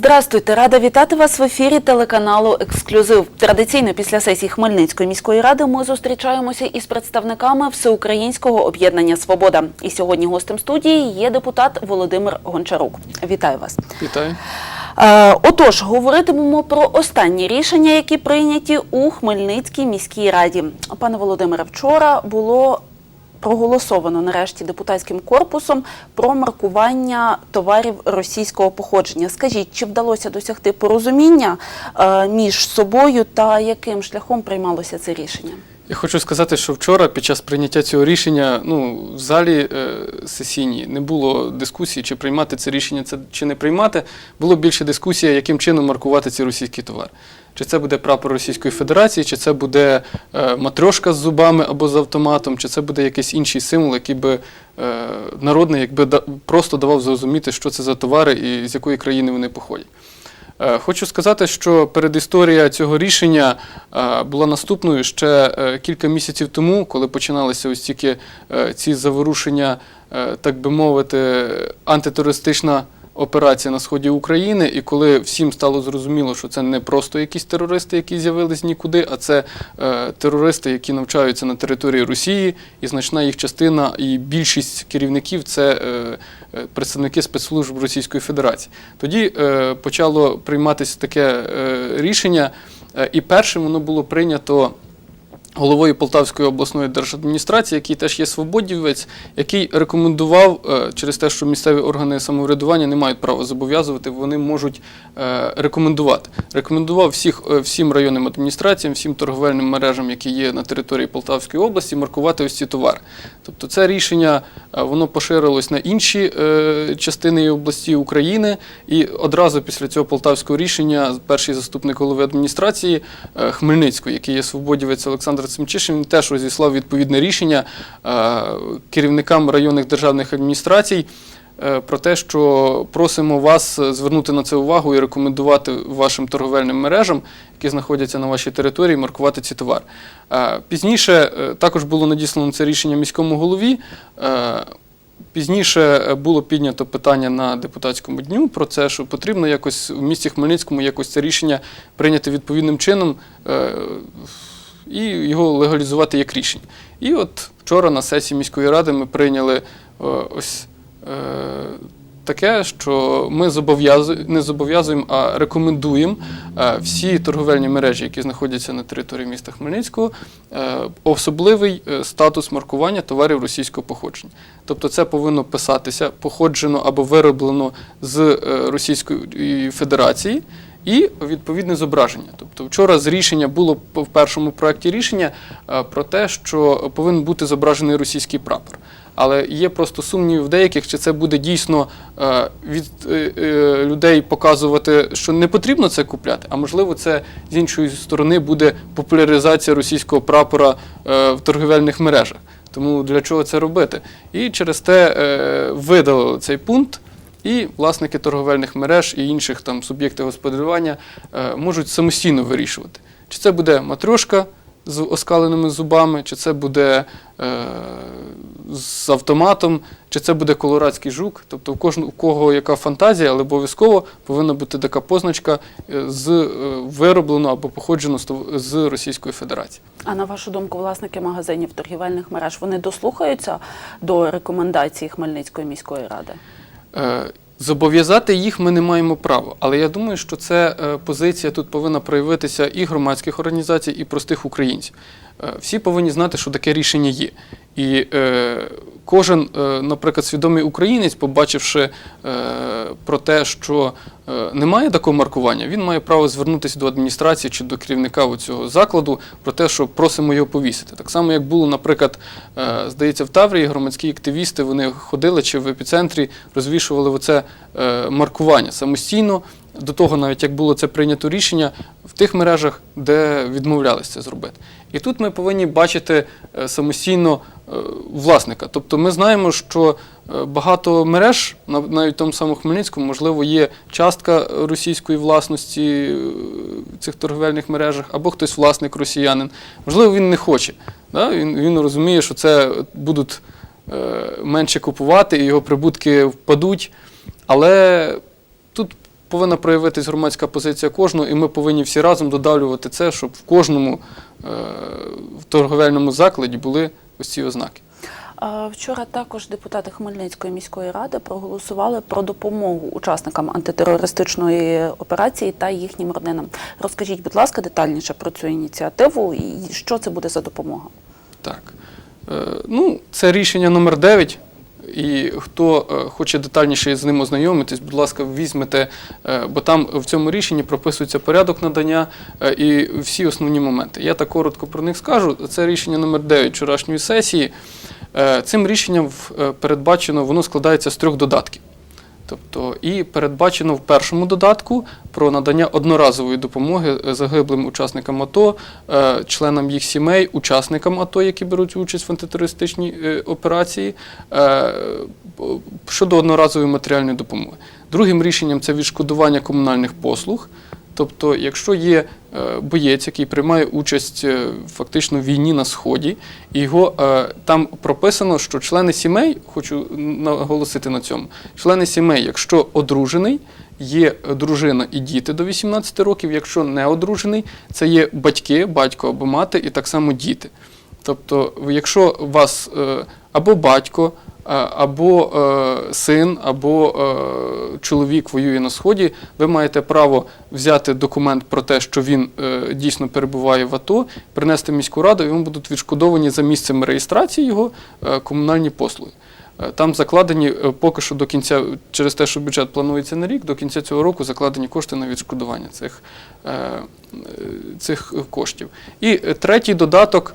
Здрастуйте, рада вітати вас в ефірі телеканалу Ексклюзив. Традиційно після сесії Хмельницької міської ради ми зустрічаємося із представниками Всеукраїнського об'єднання Свобода. І сьогодні гостем студії є депутат Володимир Гончарук. Вітаю вас. Вітаю. Е, Отож, говоритимемо про останні рішення, які прийняті у Хмельницькій міській раді. Пане Володимире, вчора було проголосовано нарешті депутатським корпусом про маркування товарів російського походження. Скажіть, чи вдалося досягти порозуміння е, між собою та яким шляхом приймалося це рішення? Я хочу сказати, що вчора під час прийняття цього рішення ну, в залі е, сесійній не було дискусії, чи приймати це рішення це, чи не приймати. Було більше дискусія, яким чином маркувати ці російські товари. Чи це буде прапор Російської Федерації, чи це буде е, матрьошка з зубами або з автоматом, чи це буде якийсь інший символ, який би е, народний, якби просто давав зрозуміти, що це за товари і з якої країни вони походять. Е, Хочу сказати, що передісторія цього рішення була наступною ще кілька місяців тому, коли починалися ось тільки ці заворушення, так би мовити, антитерористична операція на сході України, і коли всім стало зрозуміло, що це не просто якісь терористи, які з'явились нікуди, а це е, терористи, які навчаються на території Росії, і значна їх частина, і більшість керівників це е, е, представники спецслужб Російської Федерації. Тоді е, почало прийматися таке е, рішення, е, і першим воно було прийнято. Головою Полтавської обласної держадміністрації, який теж є свободівець, який рекомендував е, через те, що місцеві органи самоврядування не мають права зобов'язувати, вони можуть е, рекомендувати. Рекомендував всіх, е, всім районним адміністраціям, всім торговельним мережам, які є на території Полтавської області, маркувати ось ці товари. Тобто це рішення воно поширилось на інші частини області України, і одразу після цього полтавського рішення перший заступник голови адміністрації Хмельницької, який є свободівець Олександр Цимчишин, теж розіслав відповідне рішення е, керівникам районних державних адміністрацій. е, Про те, що просимо вас звернути на це увагу і рекомендувати вашим торговельним мережам, які знаходяться на вашій території, маркувати ці товари. Е, Пізніше також було надіслано це рішення міському голові. Пізніше було піднято питання на депутатському дню про це, що потрібно якось в місті Хмельницькому якось це рішення прийняти відповідним чином і його легалізувати як рішення. І от вчора на сесії міської ради ми прийняли е, ось е, таке, що ми зобов'язуємо, не зобов'язуємо, а рекомендуємо е, всі торговельні мережі, які знаходяться на території міста Хмельницького, особливий статус маркування товарів російського походження. Тобто це повинно писатися походжено або вироблено з Російської Федерації. І відповідне зображення. Тобто вчора з рішення було в першому проєкті рішення е, про те, що повинен бути зображений російський прапор. Але є просто сумнів в деяких, чи це буде дійсно е, від е, людей показувати, що не потрібно це купляти, а можливо, це з іншої сторони буде популяризація російського прапора в торговельних мережах. Тому для чого це робити? І через те видалили цей пункт. І власники торговельних мереж і інших там суб'єктів господарювання е, можуть самостійно вирішувати, чи це буде матрешка з оскаленими зубами, чи це буде е, з автоматом, чи це буде колорадський жук. Тобто у кожного у кого яка фантазія, але обов'язково повинна бути така позначка е, з е, вироблено або походжено з Російської Федерації. А на вашу думку, власники магазинів торгівельних мереж вони дослухаються до рекомендацій Хмельницької міської ради? Е, Зобов'язати їх ми не маємо права, але я думаю, що це е, позиція тут повинна проявитися і громадських організацій, і простих українців. Е, Всі повинні знати, що таке рішення є. І кожен, е, наприклад, свідомий українець, побачивши е, про те, що е, немає такого маркування, він має право звернутися до адміністрації чи до керівника цього закладу про те, що просимо його повісити. Так само, як було, наприклад, здається, в Таврії громадські активісти вони ходили чи в епіцентрі розвішували оце маркування самостійно. До того, навіть як було це прийнято рішення в тих мережах, де відмовлялися це зробити. І тут ми повинні бачити е, самостійно е, власника. Тобто ми знаємо, що е, багато мереж, нав- навіть в тому самому Хмельницькому, можливо, є частка російської власності в цих торговельних мережах, або хтось власник росіянин. Можливо, він не хоче. Да? Він, він розуміє, що це будуть менше купувати, і його прибутки впадуть. Але повинна проявитись громадська позиція кожного, і ми повинні всі разом додавлювати це, щоб в кожному е, в торговельному закладі були ось ці ознаки. Вчора також депутати Хмельницької міської ради проголосували про допомогу учасникам антитерористичної операції та їхнім родинам. Розкажіть, будь ласка, детальніше про цю ініціативу і що це буде за допомога? Так. Е, ну, це рішення номер 9. І хто е, хоче детальніше з ним ознайомитись, будь ласка, візьмете, е, бо там в цьому рішенні прописується порядок надання е, і всі основні моменти. Я так коротко про них скажу. Це рішення номер 9 вчорашньої сесії. Цим рішенням передбачено, воно складається з трьох додатків. Тобто, і передбачено в першому додатку про надання одноразової допомоги е, загиблим учасникам АТО, е, членам їх сімей, учасникам АТО, які беруть участь в антитерористичній е, операції, щодо одноразової матеріальної допомоги. Другим рішенням це відшкодування комунальних послуг. Тобто, якщо є е, боєць, який приймає участь е, фактично в війні на сході, і його е, там прописано, що члени сімей, хочу наголосити на цьому, члени сімей, якщо одружений, є дружина і діти до 18 років, якщо не одружений, це є батьки, батько або мати, і так само діти. Тобто, якщо вас або батько, або е, син, або е, чоловік воює на сході, ви маєте право взяти документ про те, що він е, дійсно перебуває в АТО, принести міську раду, і вам будуть відшкодовані за місцем реєстрації його е, комунальні послуги. Е, Там закладені е, поки що до кінця, через те, що бюджет планується на рік, до кінця цього року закладені кошти на відшкодування цих, е, е, цих коштів. І е, третій додаток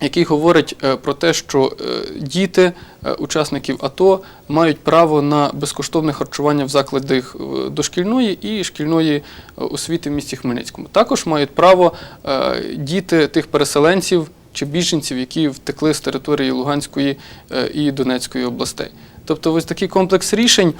який говорить е, про те, що е, діти е, учасників АТО мають право на безкоштовне харчування в закладах дошкільної і шкільної освіти в місті Хмельницькому. Також мають право діти тих переселенців чи біженців, які втекли з території Луганської і Донецької областей. Тобто, ось такий комплекс рішень.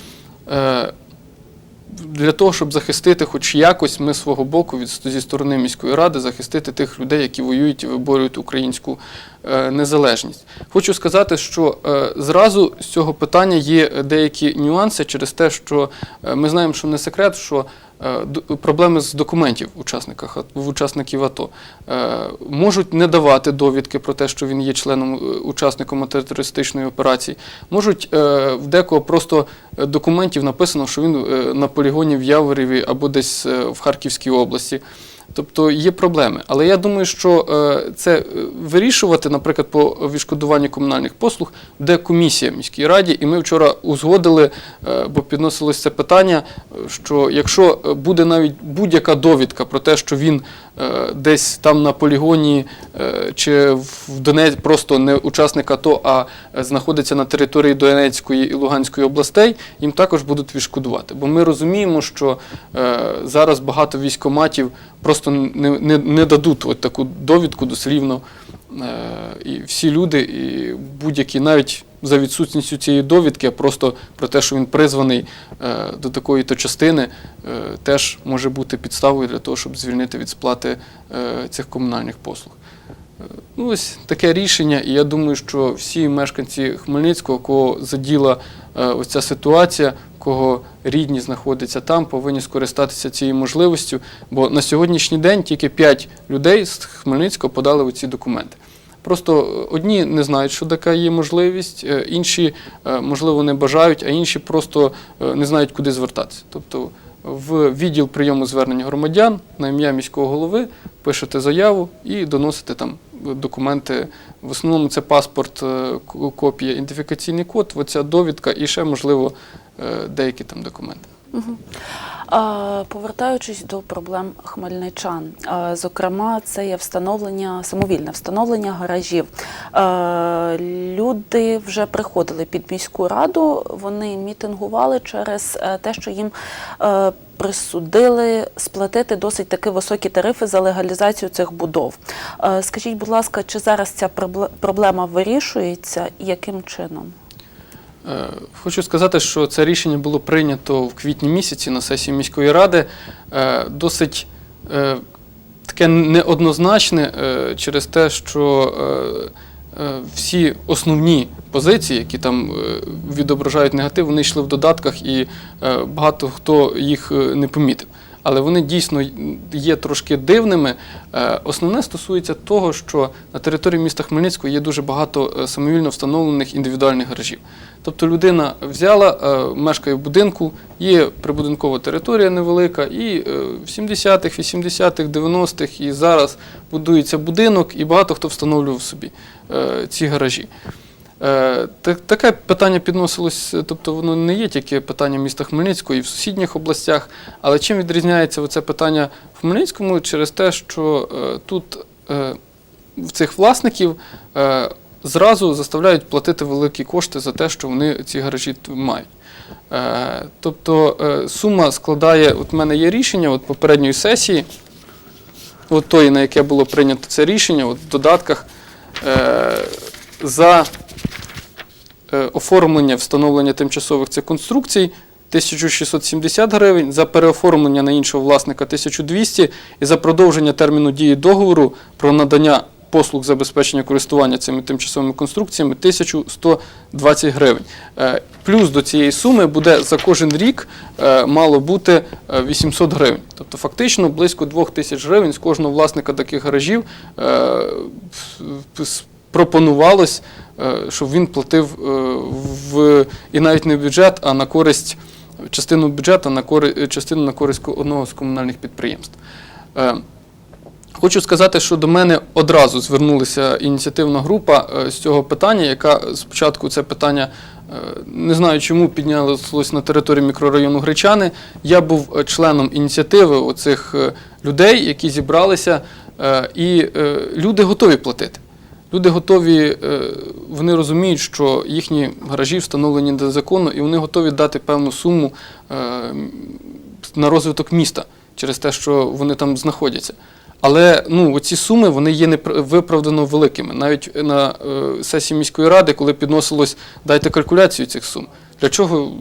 Е, для того, щоб захистити хоч якось ми свого боку від зі сторони міської ради захистити тих людей, які воюють і виборюють українську е, незалежність. Хочу сказати, що е, зразу з цього питання є деякі нюанси через те, що е, ми знаємо, що не секрет, що е, проблеми з документів учасниках в учасників АТО Е, можуть не давати довідки про те, що він є членом е, учасником антитерористичної операції. Можуть е, в декого просто е, документів написано, що він е, на полігоні в Яворіві або десь е, в Харківській області. Тобто є проблеми. Але я думаю, що е, це е, вирішувати, наприклад, по відшкодуванню комунальних послуг, де комісія міській раді, і ми вчора узгодили, е, бо підносилось це питання, що якщо буде навіть будь-яка довідка про те, що він десь там на полігоні чи в Донець просто не учасник АТО, а знаходиться на території Донецької і Луганської областей, їм також будуть відшкодувати. Бо ми розуміємо, що зараз багато військоматів просто не, не, не дадуть от таку довідку дослівно. Е, і всі люди, і будь-які, навіть за відсутністю цієї довідки, а просто про те, що він призваний е, до такої то частини, е, теж може бути підставою для того, щоб звільнити від сплати е, цих комунальних послуг. Ну, ось таке рішення, і я думаю, що всі мешканці Хмельницького, кого заділа е, ця ситуація, кого рідні знаходяться там, повинні скористатися цією можливістю, бо на сьогоднішній день тільки 5 людей з Хмельницького подали оці документи. Просто е, одні не знають, що така є можливість, е, інші, можливо, не бажають, а інші просто не знають, куди звертатися. Тобто в відділ прийому звернень громадян на ім'я міського голови пишете заяву і доносите там документи. В основному це паспорт, е, копія, ідентифікаційний код, оця довідка і ще, можливо, е, деякі там документи. Повертаючись до проблем хмельничан, зокрема, це є встановлення, самовільне встановлення гаражів. Люди вже приходили під міську раду, вони мітингували через е, те, що їм е, присудили сплатити досить таки високі тарифи за легалізацію цих будов. Скажіть, будь ласка, чи зараз ця проблема вирішується і яким чином? Е, Хочу сказати, що це рішення було прийнято в квітні місяці на сесії міської ради. Е, Досить е, таке неоднозначне через те, що всі основні позиції, які там відображають негатив, вони йшли в додатках, і багато хто їх не помітив. Але вони дійсно є трошки дивними. Е, Основне стосується того, що на території міста Хмельницького є дуже багато е, самовільно встановлених індивідуальних гаражів. Тобто людина взяла, е, мешкає в будинку, є прибудинкова територія невелика, і в 70-х, 80-х, 90-х і зараз будується будинок, і багато хто встановлював собі ці гаражі. Е, та- Таке питання підносилось, е, тобто воно не є тільки питання міста Хмельницького і в сусідніх областях. Але чим відрізняється це питання в Хмельницькому через те, що е, тут цих власників зразу заставляють платити великі кошти за те, що вони ці гаражі мають. Тобто сума складає, от в мене є рішення от попередньої сесії, от тої, на яке було прийнято це рішення, от в додатках. За оформлення встановлення тимчасових цих конструкцій 1670 гривень, за переоформлення на іншого власника 1200 і за продовження терміну дії договору про надання послуг забезпечення користування цими тимчасовими конструкціями 1120 гривень. Е, Плюс до цієї суми буде за кожен рік е, мало бути е, 800 гривень. Тобто фактично близько 2000 гривень з кожного власника таких гаражів е, пропонувалось, е, щоб він платив е, в і навіть не в бюджет, а на користь частину бюджету на користь частину на користь одного з комунальних підприємств. Е, Хочу сказати, що до мене одразу звернулася ініціативна група е, з цього питання, яка спочатку це питання е, не знаю, чому піднялось на території мікрорайону Гречани. Я був е, членом ініціативи оцих е, людей, які зібралися, е, і е, люди готові платити. Люди готові, е, вони розуміють, що їхні гаражі встановлені незаконно, і вони готові дати певну суму е, на розвиток міста через те, що вони там знаходяться. Але ну, ці суми вони є виправдано великими. Навіть на е, сесії міської ради, коли підносилось дайте калькуляцію цих сум. Для чого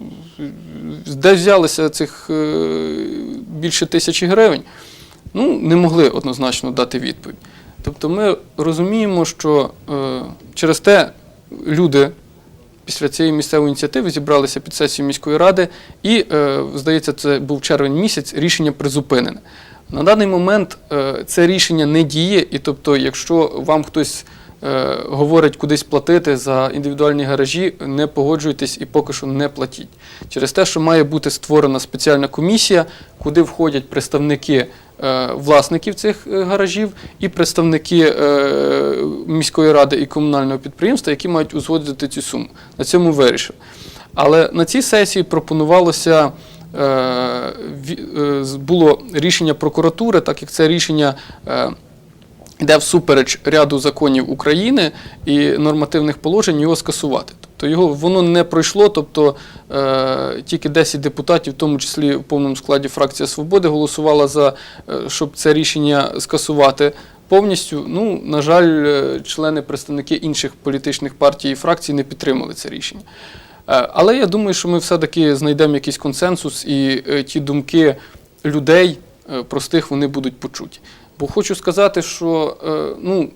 де взялися цих більше тисячі гривень? Ну, не могли однозначно дати відповідь. Тобто ми розуміємо, що е, через те люди після цієї місцевої ініціативи зібралися під сесію міської ради, і, е, здається, це був червень місяць, рішення призупинене. На даний момент е, це рішення не діє, і тобто, якщо вам хтось говорить кудись платити за індивідуальні гаражі, не погоджуйтесь і поки що не платіть. Через те, що має бути створена спеціальна комісія, куди входять представники власників цих е, гаражів і представники е, міської ради і комунального підприємства, які мають узгодити цю суму. На цьому вирішив. Але на цій сесії пропонувалося. е, е, Було рішення прокуратури, так як це рішення е, йде всупереч ряду законів України і нормативних положень його скасувати. Тобто його воно не пройшло, тобто е, тільки 10 депутатів, в тому числі в повному складі фракція Свободи, голосувала за е, щоб це рішення скасувати. Повністю, ну на жаль, е, члени представники інших політичних партій і фракцій не підтримали це рішення. Е, Але я думаю, що ми все-таки знайдемо якийсь консенсус, і ті думки людей простих вони будуть почуті. Бо хочу сказати, що ну,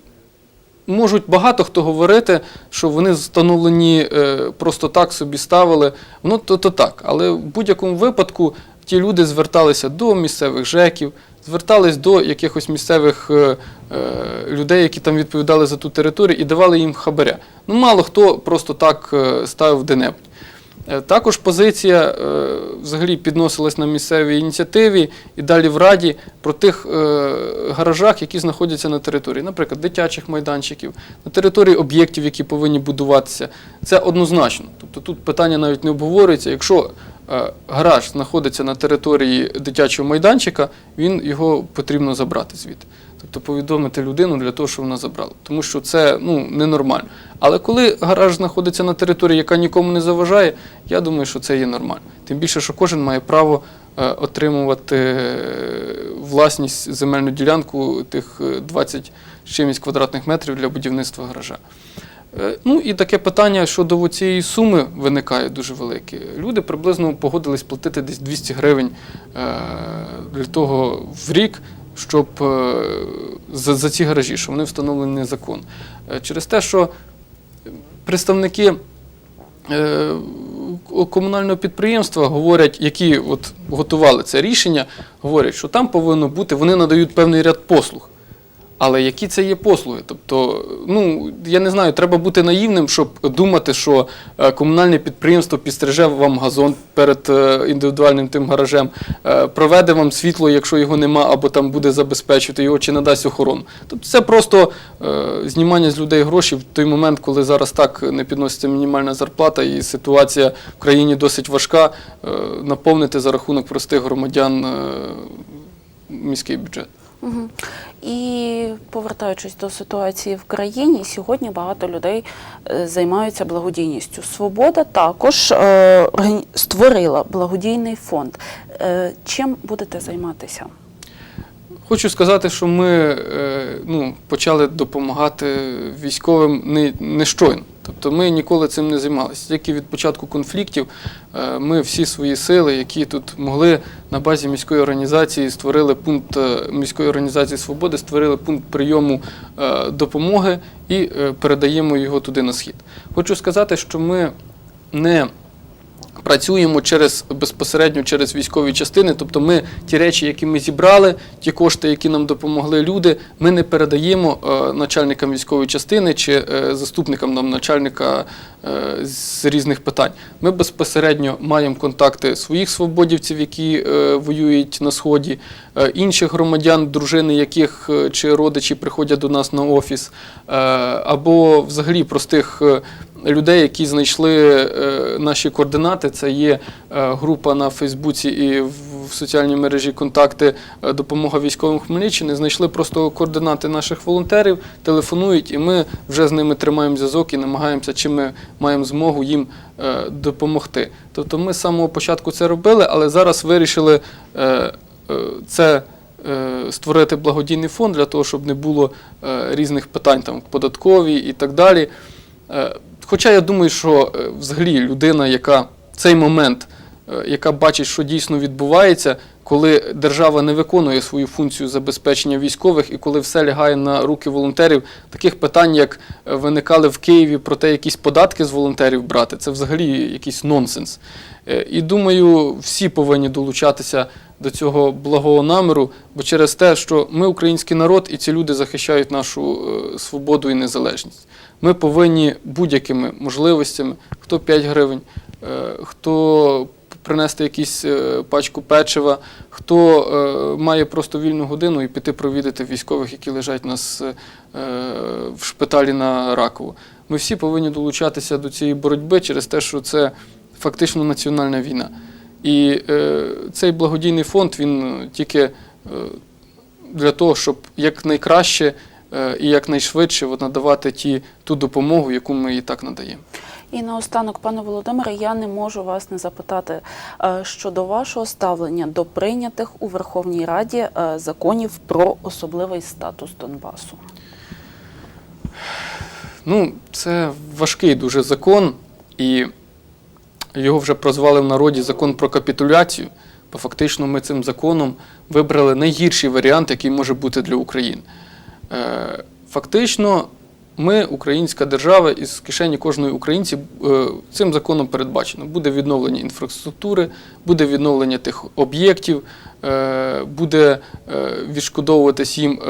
можуть багато хто говорити, що вони встановлені е, просто так собі ставили. Воно то, то так. Але в будь-якому випадку ті люди зверталися до місцевих ЖЕКів, звертались до якихось місцевих е, е, людей, які там відповідали за ту територію, і давали їм хабаря. Ну, мало хто просто так ставив де-небудь. Е, Також позиція е, взагалі підносилась на місцевій ініціативі і далі в Раді про тих е, гаражах, які знаходяться на території, наприклад, дитячих майданчиків, на території об'єктів, які повинні будуватися. Це однозначно. Тобто тут питання навіть не обговорюється. Якщо гараж знаходиться на території дитячого майданчика, він його потрібно забрати звідти. Тобто повідомити людину для того, щоб вона забрала. Тому що це ну, ненормально. Але коли гараж знаходиться на території, яка нікому не заважає, я думаю, що це є нормально. Тим більше, що кожен має право е, отримувати е, власність земельну ділянку тих е, 20 з чимось квадратних метрів для будівництва гаража. Е, Ну і таке питання щодо цієї суми виникає дуже велике. Люди приблизно погодились платити десь 200 гривень е, для того в рік, щоб е, за, за ці гаражі, що вони встановлені незаконно. Е, Через те, що представники е, комунального підприємства говорять, які от готували це рішення, говорять, що там повинно бути, вони надають певний ряд послуг. Але які це є послуги? Тобто, ну я не знаю, треба бути наївним, щоб думати, що е, комунальне підприємство підстриже вам газон перед е, індивідуальним тим гаражем, е, проведе вам світло, якщо його нема, або там буде забезпечувати його, чи надасть охорону. Тобто це просто знімання з людей грошей в той момент, коли зараз так не підноситься мінімальна зарплата, і ситуація в країні досить важка, наповнити за рахунок простих громадян міський бюджет. І повертаючись до ситуації в країні, сьогодні багато людей е, займаються благодійністю. Свобода також е, створила благодійний фонд. Е, чим будете займатися? Хочу сказати, що ми е, ну, почали допомагати військовим не, не щойно. Тобто ми ніколи цим не займалися. Тільки від початку конфліктів е, ми всі свої сили, які тут могли на базі міської організації, створили пункт е, міської організації свободи, створили пункт прийому допомоги і передаємо його туди на схід. Хочу сказати, що ми не працюємо через безпосередньо через військові частини. Тобто ми ті речі, які ми зібрали, ті кошти, які нам допомогли люди, ми не передаємо е, начальникам військової частини чи е, заступникам нам начальника е, з різних питань. Ми безпосередньо маємо контакти своїх свободівців, які воюють на сході, інших громадян, дружини яких чи родичі приходять до нас на офіс, або взагалі простих. Людей, які знайшли е, наші координати. Це є е, група на Фейсбуці і в, соціальній мережі контакти е, допомога військовим Хмельниччини. Знайшли просто координати наших волонтерів, телефонують, і ми вже з ними тримаємо зв'язок і намагаємося, чим ми маємо змогу їм допомогти. Тобто ми з самого початку це робили, але зараз вирішили це. Створити благодійний фонд для того, щоб не було різних питань там податкові і так далі. Хоча я думаю, що е, взагалі людина, яка цей момент, е, яка бачить, що дійсно відбувається, коли держава не виконує свою функцію забезпечення військових і коли все лягає на руки волонтерів, таких питань, як е, виникали в Києві про те, якісь податки з волонтерів брати, це взагалі якийсь нонсенс. Е, І думаю, всі повинні долучатися до цього благого наміру, бо через те, що ми український народ, і ці люди захищають нашу е, свободу і незалежність. Ми повинні будь-якими можливостями, хто 5 гривень, хто принести якусь е, пачку печива, хто е, має просто вільну годину і піти провідати військових, які лежать нас е, в шпиталі на Ракову. Ми всі повинні долучатися до цієї боротьби через те, що це фактично національна війна. І цей благодійний фонд він тільки для того, щоб якнайкраще і якнайшвидше надавати ті, ту допомогу, яку ми і так надаємо. І наостанок, пане Володимире, я не можу вас не запитати е, щодо вашого ставлення до прийнятих у Верховній Раді е, законів про особливий статус Донбасу. Ну, це важкий дуже закон, і його вже прозвали в народі закон про капітуляцію, бо фактично ми цим законом вибрали найгірший варіант, який може бути для України. Е, Фактично, ми, українська держава, із кишені кожної українці е, цим законом передбачено. Буде відновлення інфраструктури, буде відновлення тих об'єктів, е, буде е, відшкодовуватись їм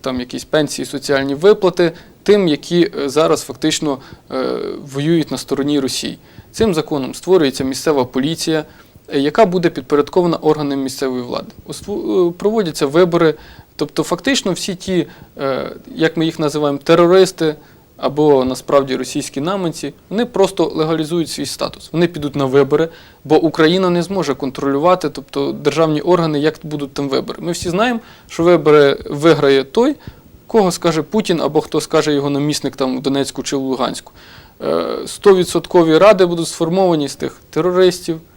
там якісь пенсії, соціальні виплати тим, які зараз фактично воюють на стороні Росії. Цим законом створюється місцева поліція, яка буде підпорядкована органам місцевої влади. Проводяться вибори. Тобто, фактично, всі ті, е, як ми їх називаємо, терористи або насправді російські наманці, вони просто легалізують свій статус. Вони підуть на вибори, бо Україна не зможе контролювати, тобто державні органи, як будуть там вибори. Ми всі знаємо, що вибори виграє той, кого скаже Путін або хто скаже його намісник там в Донецьку чи в Луганську. Е, Стовідсоткові ради будуть сформовані з тих терористів, е,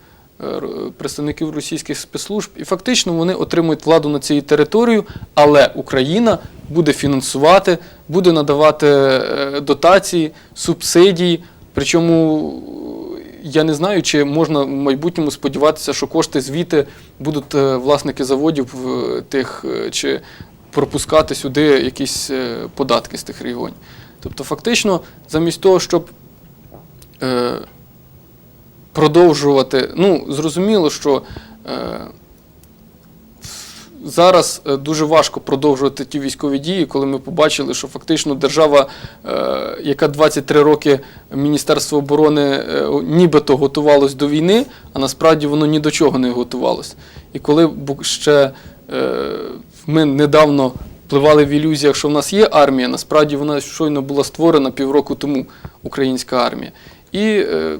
представників російських спецслужб, і фактично вони отримують владу на цій території, але Україна буде фінансувати, буде надавати е, дотації, субсидії. Причому я не знаю, чи можна в майбутньому сподіватися, що кошти звідти будуть е, власники заводів е, тих е, чи пропускати сюди якісь е, податки з тих регіонів. Тобто, фактично, замість того, щоб е, продовжувати, ну, зрозуміло, що е, зараз е, дуже важко продовжувати ті військові дії, коли ми побачили, що фактично держава, е, яка 23 роки Міністерство оборони е, нібито готувалось до війни, а насправді воно ні до чого не готувалось. І коли ще е, ми недавно впливали в ілюзіях, що в нас є армія, насправді вона щойно була створена півроку тому, українська армія. І е,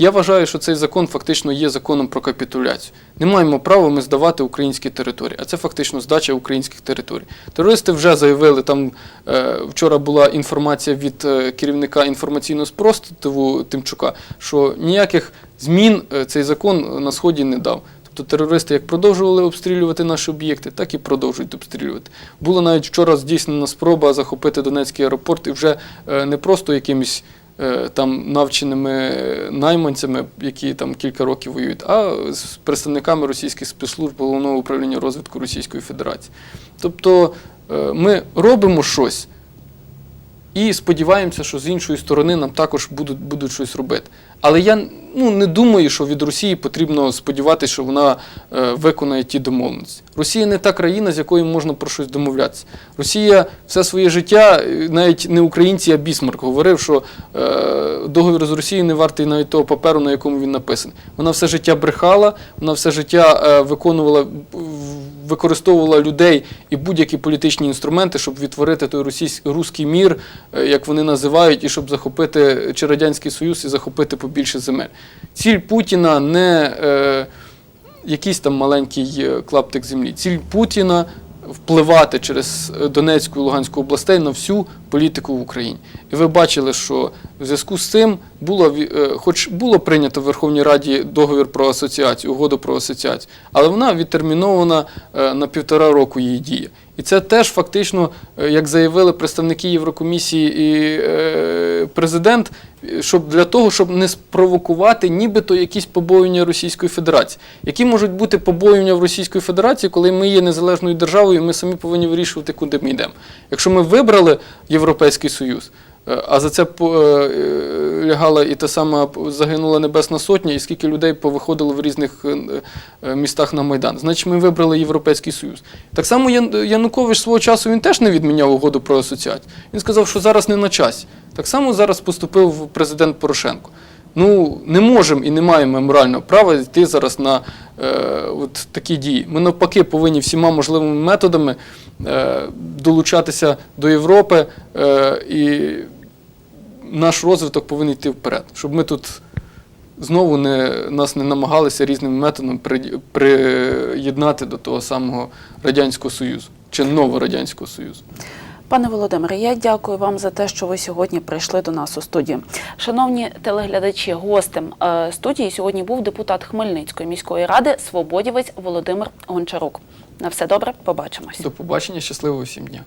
я вважаю, що цей закон фактично є законом про капітуляцію. Не маємо права ми здавати українські території, а це фактично здача українських територій. Терористи вже заявили, там е, вчора була інформація від е, керівника інформаційного спростиву Тимчука, що ніяких змін е, цей закон на сході не дав. Тобто терористи як продовжували обстрілювати наші об'єкти, так і продовжують обстрілювати. Була навіть вчора здійснена спроба захопити Донецький аеропорт і вже не просто якимось е, там навченими е, найманцями, які там кілька років воюють, а з представниками російських спецслужб головного управління розвитку Російської Федерації. Тобто е, ми робимо щось. І сподіваємося, що з іншої сторони нам також будуть, будуть щось робити. Але я ну, не думаю, що від Росії потрібно сподіватися, що вона е, виконає ті домовленості. Росія не та країна, з якою можна про щось домовлятися. Росія все своє життя, е, навіть не українці, а Бісмарк говорив, що е, договір з Росією не вартий навіть того паперу, на якому він написаний. Вона все життя брехала, вона все життя е, виконувала. Використовувала людей і будь-які політичні інструменти, щоб відтворити той російський руський мір, е, як вони називають, і щоб захопити чи Радянський Союз і захопити побільше земель. Ціль Путіна не е, якийсь там маленький е, клаптик землі. Ціль Путіна впливати через е, Донецьку і Луганську областей на всю політику в Україні. І ви бачили, що в зв'язку з цим було, е, хоч було прийнято в Верховній Раді договір про асоціацію, угоду про асоціацію, але вона відтермінована е, на півтора року її дія. І це теж фактично, е, як заявили представники Єврокомісії і е, президент, щоб для того, щоб не спровокувати нібито якісь побоювання Російської Федерації. Які можуть бути побоювання в Російської Федерації, коли ми є незалежною державою, і ми самі повинні вирішувати, куди ми йдемо. Якщо ми вибрали Європейський Союз, а за це е, е, лягала і та сама загинула Небесна Сотня, і скільки людей повиходило в різних е, е, містах на Майдан. Значить, ми вибрали Європейський Союз. Так само Янукович свого часу він теж не відміняв угоду про асоціацію. Він сказав, що зараз не на часі. Так само зараз поступив президент Порошенко. Ну, не можемо і не маємо морального права йти зараз на е, от такі дії. Ми навпаки повинні всіма можливими методами е, долучатися до Європи, е, і наш розвиток повинен йти вперед, щоб ми тут знову не, нас не намагалися різними методами при- приєднати до того самого Радянського Союзу чи нового Радянського Союзу. Пане Володимире, я дякую вам за те, що ви сьогодні прийшли до нас у студію. Шановні телеглядачі, гостем е, студії сьогодні був депутат Хмельницької міської ради Свободівець Володимир Гончарук. На все добре, побачимось. До побачення, щасливого всім дня.